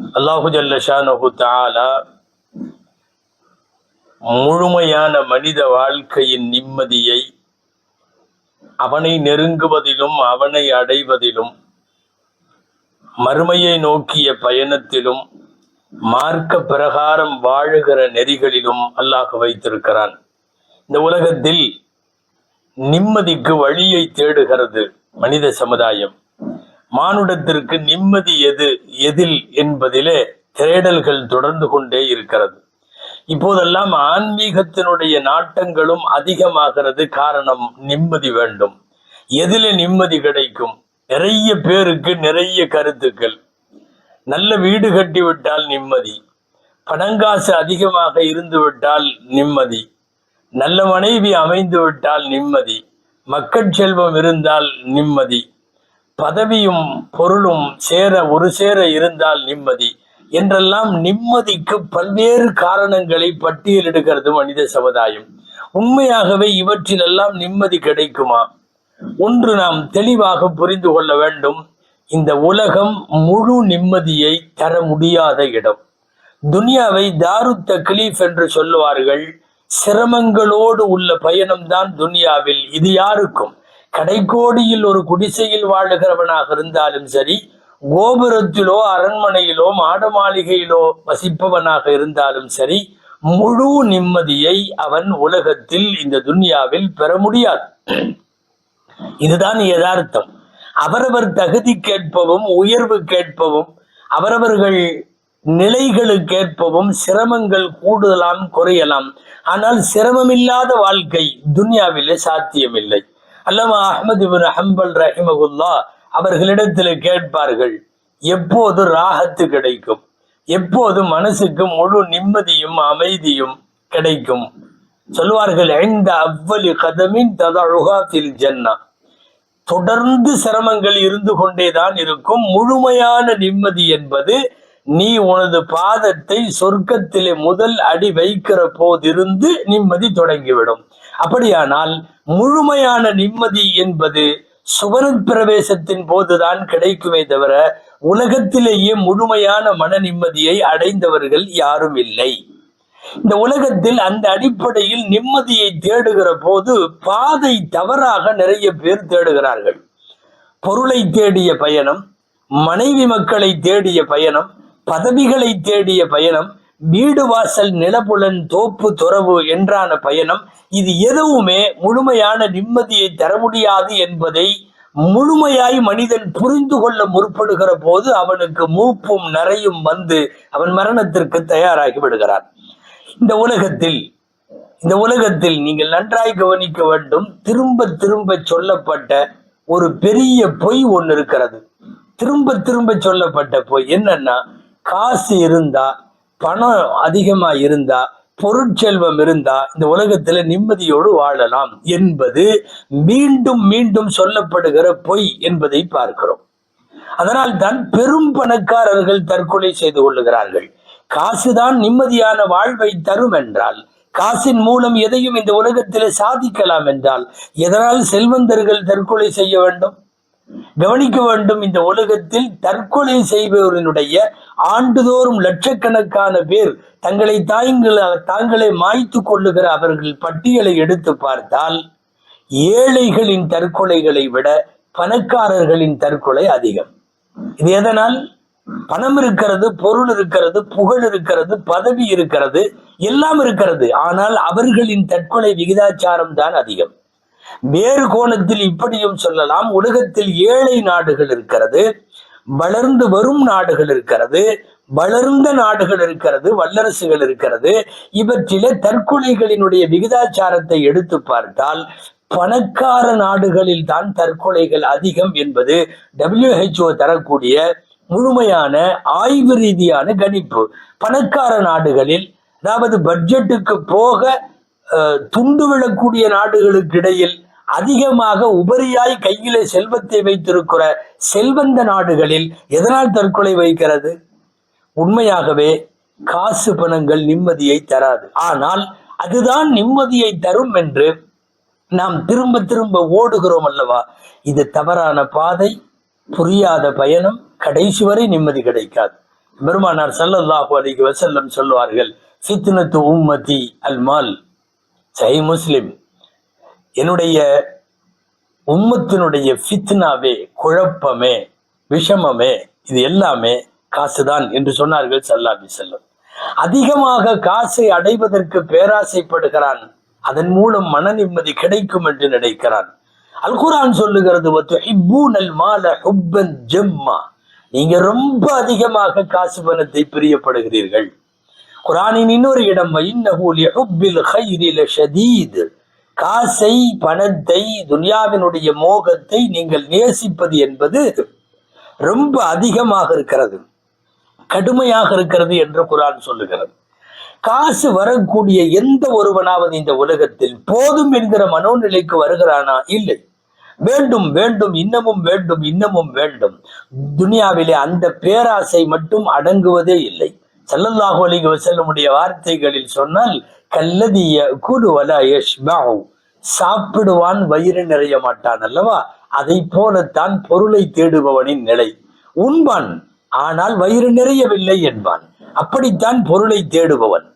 அல்லாஹு ஜல்லஷானஹு முழுமையான மனித வாழ்க்கையின் நிம்மதியை அவனை நெருங்குவதிலும் அவனை அடைவதிலும் மறுமையை நோக்கிய பயணத்திலும் மார்க்க பிரகாரம் வாழுகிற நெறிகளிலும் அல்லாஹ் வைத்திருக்கிறான். இந்த உலகத்தில் நிம்மதிக்கு வழியை தேடுகிறது மனித சமுதாயம். மானுடத்திற்கு நிம்மதி எது எதில் என்பதிலே தேடல்கள் தொடர்ந்து கொண்டே இருக்கிறது. இப்போதெல்லாம் ஆன்மீகத்தினுடைய நாட்டங்களும் அதிகமாகிறது காரணம் நிம்மதி வேண்டும். எதில நிம்மதி கிடைக்கும். நிறைய பேருக்கு நிறைய கருத்துக்கள். நல்ல வீடு கட்டிவிட்டால் நிம்மதி. பணங்காசு அதிகமாக இருந்து விட்டால் நிம்மதி. நல்ல மனைவி அமைந்து விட்டால் நிம்மதி. மக்கள் செல்வம் இருந்தால் நிம்மதி. பதவியும் பொருளும் சேர ஒரு சேர இருந்தால் நிம்மதி. என்றெல்லாம் நிம்மதிக்கு பல்வேறு காரணங்களை பட்டியலிடுகிறது மனித சமுதாயம். உண்மையாகவே இவற்றிலெல்லாம் நிம்மதி கிடைக்குமா? ஒன்று நாம் தெளிவாக புரிந்து கொள்ள வேண்டும். இந்த உலகம் முழு நிம்மதியை தர முடியாத இடம். துனியாவை தாரு தக்லீஃப் என்று சொல்லுவார்கள். சிரமங்களோடு உள்ள பயணம்தான் துனியாவில். இது யாருக்கும்? கடைக்கோடியில் ஒரு குடிசையில் வாழுகிறவனாக இருந்தாலும் சரி கோபுரத்திலோ அரண்மனையிலோ மாட மாளிகையிலோ வசிப்பவனாக இருந்தாலும் சரி முழு நிம்மதியை அவன் உலகத்தில் இந்த துனியாவில் பெற முடியாது. இதுதான் யதார்த்தம். அவரவர் தகுதி கேட்பவும் உயர்வு கேட்பவும் அவரவர்கள் நிலைகளுக்கேற்பவும் சிரமங்கள் கூடுதலாம் குறையலாம். ஆனால் சிரமமில்லாத வாழ்க்கை துனியாவிலே சாத்தியமில்லை. அல்லமா அஹமது பின் ஹம்பல் ரஹிமகுல்லா அவர்களிடத்தில் கேட்பார்கள் எப்போது ராகத்து கிடைக்கும்? எப்போது மனசுக்கு முழு நிம்மதியும் அமைதியும் கிடைக்கும்? சொல்வார்கள் இந்த அவ்வளி கதமின் ததழுகாத்தில் ஜன்னா. தொடர்ந்து சிரமங்கள் இருந்து கொண்டேதான் இருக்கும். முழுமையான நிம்மதி என்பது நீ உனது பாதத்தை சொர்க்கத்திலே முதல் அடி வைக்கிற போதிருந்து நிம்மதி தொடங்கிவிடும். அப்படியானால் முழுமையான நிம்மதி என்பது சுவன பிரவேசத்தின் போதுதான் கிடைக்குமே தவிர உலகத்திலேயே முழுமையான மன நிம்மதியை அடைந்தவர்கள் யாரும் இல்லை. இந்த உலகத்தில் அந்த அடிப்படையில் நிம்மதியை தேடுகிற போது பாதை தவறாக நிறைய பேர் தேடுகிறார்கள். பொருளை தேடிய பயணம் மனைவி மக்களை தேடிய பயணம் பதவிகளை தேடிய பயணம் வீடு வாசல் நிலப்புலன் தோப்பு துறவு என்றான பயணம் இது எதுவுமே முழுமையான நிம்மதியை தர முடியாது என்பதை முழுமையாய் மனிதன் புரிந்து கொள்ள முற்படுகிற போது அவனுக்கு மூப்பும் நரையும் வந்து அவன் மரணத்திற்கு தயாராகி விடுகிறான். இந்த உலகத்தில் இந்த உலகத்தில் நீங்கள் நன்றாய் கவனிக்க வேண்டும். திரும்ப திரும்ப சொல்லப்பட்ட ஒரு பெரிய பொய் ஒன்று இருக்கிறது. திரும்ப திரும்ப சொல்லப்பட்ட பொய் என்னன்னா காசு இருந்தா பணம் அதிகமா இருந்தா பொருட்செல்வம் இருந்தா இந்த உலகத்துல நிம்மதியோடு வாழலாம் என்பது மீண்டும் மீண்டும் சொல்லப்படுகிற பொய் என்பதை பார்க்கிறோம். அதனால் தான் பெரும் பணக்காரர்கள் தற்கொலை செய்து கொள்ளுகிறார்கள். காசுதான் நிம்மதியான வாழ்வை தரும் என்றால் காசின் மூலம் எதையும் இந்த உலகத்திலே சாதிக்கலாம் என்றால் எதனால் செல்வந்தர்கள் தற்கொலை செய்ய வேண்டும்? கவனிக்க வேண்டும் இந்த உலகத்தில் தற்கொலை செய்பவர்களுடைய ஆண்டுதோறும் லட்சக்கணக்கான பேர் தங்களை தாய்கள தாங்களே மாய்த்து கொள்ளுகிற அவர்கள் பட்டியலை எடுத்து பார்த்தால் ஏழைகளின் தற்கொலைகளை விட பணக்காரர்களின் தற்கொலை அதிகம். இது எதனால்? பணம் இருக்கிறது பொருள் இருக்கிறது புகழ் இருக்கிறது பதவி இருக்கிறது எல்லாம் இருக்கிறது. ஆனால் அவர்களின் தற்கொலை விகிதாச்சாரம் தான் அதிகம். வேறு கோணத்தில் இப்படியும் சொல்லலாம். உலகத்தில் ஏழை நாடுகள் இருக்கிறது வளர்ந்து வரும் நாடுகள் இருக்கிறது வளர்ந்த நாடுகள் இருக்கிறது வல்லரசுகள் இருக்கிறது. இவற்றில தற்கொலைகளினுடைய விகிதாச்சாரத்தை எடுத்து பார்த்தால் பணக்கார நாடுகளில் தான் தற்கொலைகள் அதிகம் என்பது டபிள்யூஹெச்ஓ தரக்கூடிய முழுமையான ஆய்வு ரீதியான கணிப்பு. பணக்கார நாடுகளில் அதாவது பட்ஜெட்டுக்கு போக துண்டு விழக்கூடிய நாடுகளுக்கு இடையில் அதிகமாக உபரியாய் கையிலே செல்வத்தை வைத்திருக்கிற செல்வந்த நாடுகளில் எதனால் தற்கொலை வைக்கிறது உண்மையாகவே காசு பணங்கள் நிம்மதியை தராது. ஆனால் அதுதான் நிம்மதியை தரும் என்று நாம் திரும்ப திரும்ப ஓடுகிறோம் அல்லவா? இது தவறான பாதை புரியாத பயணம் கடைசி வரை நிம்மதி கிடைக்காது. பெருமானார் சல்லல்லாஹு அலைஹி வசல்லம் சொல்லுவார்கள் சித்னத்து உம்மதி அல்மால் சை முஸ்லிம். என்னுடைய உம்மத்தினுடைய ஃபித்னாவே குழப்பமே விஷமமே இது எல்லாமே காசுதான் என்று சொன்னார்கள் சல்லாபி செல்லம் அதிகமாக காசை அடைவதற்கு பேராசைப்படுகிறான். அதன் மூலம் மன நிம்மதி கிடைக்கும் என்று நினைக்கிறான். அல்குரான் சொல்லுகிறது மால நீங்க ரொம்ப அதிகமாக காசு பணத்தை பிரியப்படுகிறீர்கள். குரானின் இன்னொரு இடம் காசை பணத்தை துனியாவினுடைய மோகத்தை நீங்கள் நேசிப்பது என்பது ரொம்ப அதிகமாக இருக்கிறது. கடுமையாக இருக்கிறது என்று குரான் சொல்லுகிறது. காசு வரக்கூடிய எந்த ஒருவனாவது இந்த உலகத்தில் போதும் என்கிற மனோநிலைக்கு வருகிறானா? இல்லை. வேண்டும் வேண்டும் இன்னமும் வேண்டும் இன்னமும் வேண்டும். துனியாவிலே அந்த பேராசை மட்டும் அடங்குவதே இல்லை. ஸல்லல்லாஹு அலைஹி வஸல்லமுடைய வார்த்தைகளில் சொன்னால் கல்லதிய குடு வலா சாப்பிடுவான் வயிறு நிறைய மாட்டான் அல்லவா? அதை போலத்தான் பொருளை தேடுபவனின் நிலை. உண்பான் ஆனால் வயிறு நிறையவில்லை என்பான். அப்படித்தான் பொருளை தேடுபவன்.